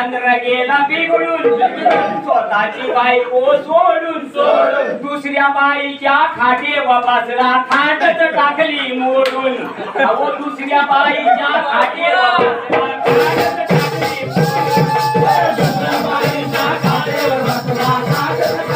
चंद्र गेला बिघडून स्वतःची बायको सोडून. सोडून. दुसऱ्या बाईच्या खाटेवर बसला खाटच टाकली मोडून. अहो दुसऱ्या बाईच्या खाटेवर बसला खाटच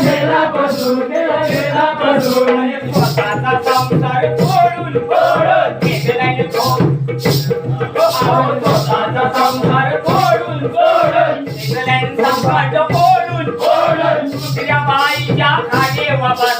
गेला फसून गेला फसून स्वतःचा संसार तोडून तोडून घेतलाय तो स्वतःचा संसार तोडून तोडून घेतलाय संकट फोडून फोडून दुसऱ्या बाईच्या खाली बसला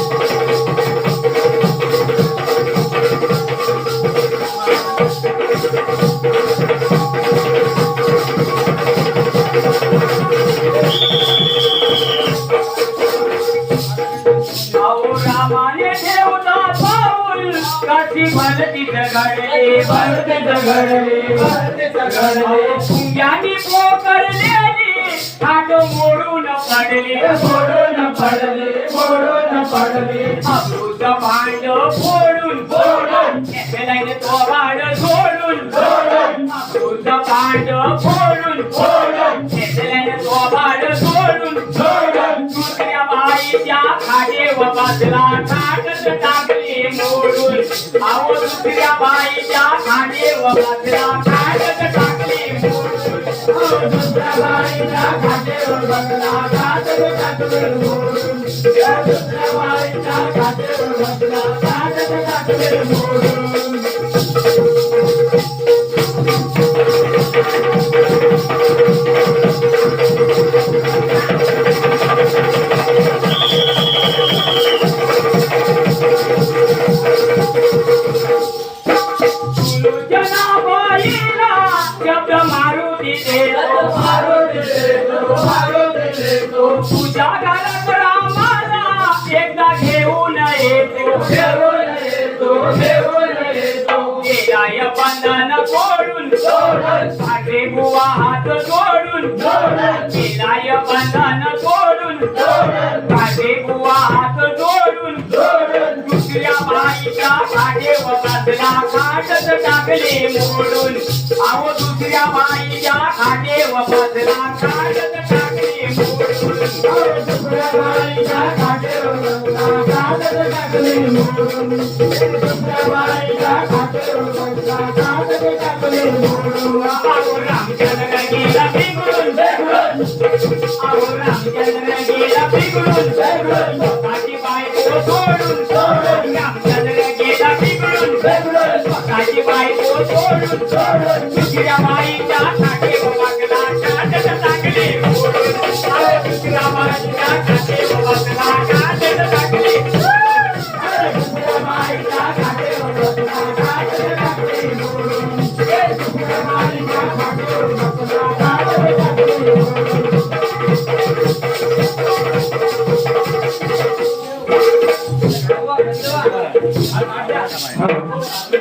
जगाची भारती भरतीच भारत भरतीच घडले भरतीच पुंग्यानी पोकरलेली खाट मोडून पडले. मोडून पडले मोडून पडले. अमृत भांड फोडून फोडून. तो भांड सोडून सोडून. अमृत भांड फोडून फोडून. घेतलाय तो भांड सोडून सोडून. दुसऱ्या बाईच्या खाडे बसला खाटच टाकली मोडून दुसऱ्या बाईच्या खाटेवर बसला खाटच टाकली दुसऱ्या बाईच्या खाटेवर बसला खाटच टाकली दुसऱ्या बाईच्या खाटेवर बसला खाटच टाकली तुझ्या घरात रामाला एकदा घेऊन येतो. घेऊन येतो घेऊन येतो गेलाय बंधन सोडून सोडून बुवा हात जोडून. जोडून गेलाय बंधन सोडून सोडून बुवा हात जोडून. जोडून दुसऱ्या बाईच्या टाकले मोडून. अहो दुसऱ्या बाईच्या खाटेवर बसला खाटच टाकले मोडून अहो, दुसऱ्या टाकले मोडून. दुसऱ्या टाकले मोडून रामचंद्र गेला बिघडून बिघडून अहो रामचंद्र गेला बिघडून बिघडून बायको सोडून बिघडून स्वतःची बायको सोडून सोडून दुसऱ्या बाईच्या खाटेवर बसला खाटच टाकले मोडून दुसऱ्या बाईच्या खाटेवर बसला खाटच टाकले दुसऱ्या बाईच्या खाटेवर बसला खाटच टाकले मोडून दुसऱ्या बाईच्या खाटेवर बसला खाटच टाकले मोडून